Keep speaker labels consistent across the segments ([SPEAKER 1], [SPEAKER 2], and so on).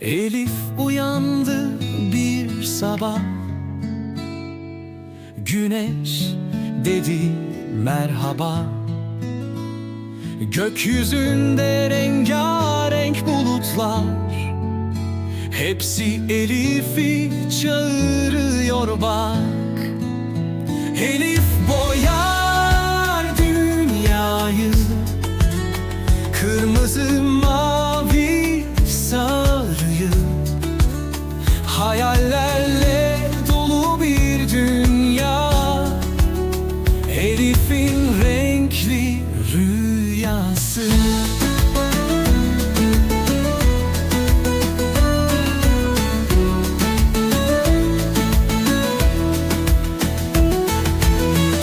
[SPEAKER 1] Elif uyandı bir sabah. Güneş dedi merhaba. Gökyüzünde rengarenk bulutlar. Hepsi Elif'i çağırıyor bak. Elif boyar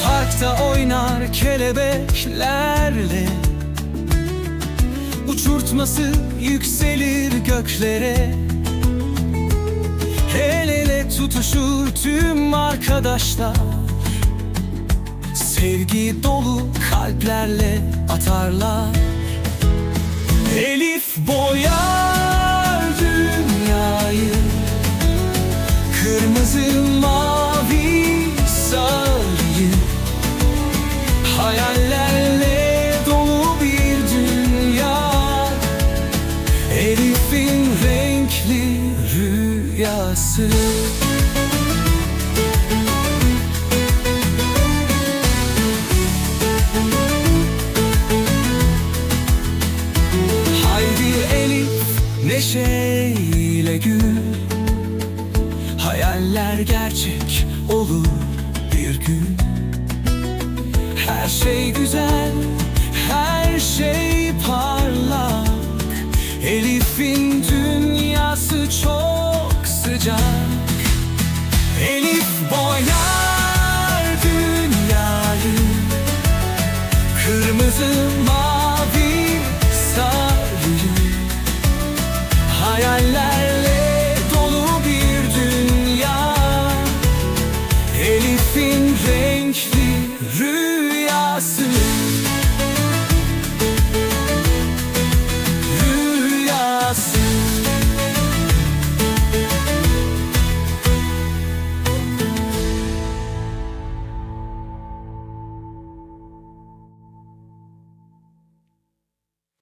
[SPEAKER 1] Parkta oynar kelebeklerle Uçurtması yükselir göklere. El ele tutuşur tüm arkadaşlar Sevgi dolu kalplerle atarlar rüyası Haydi Elif neşeyle gül. Hayaller gerçek olur bir gün. Her şey güzel, sıcak Elif boyar dünyayı Kırmızı, mavi, sarıyı. Hayallerle dolu bir dünya. Elif'in renkli rüyası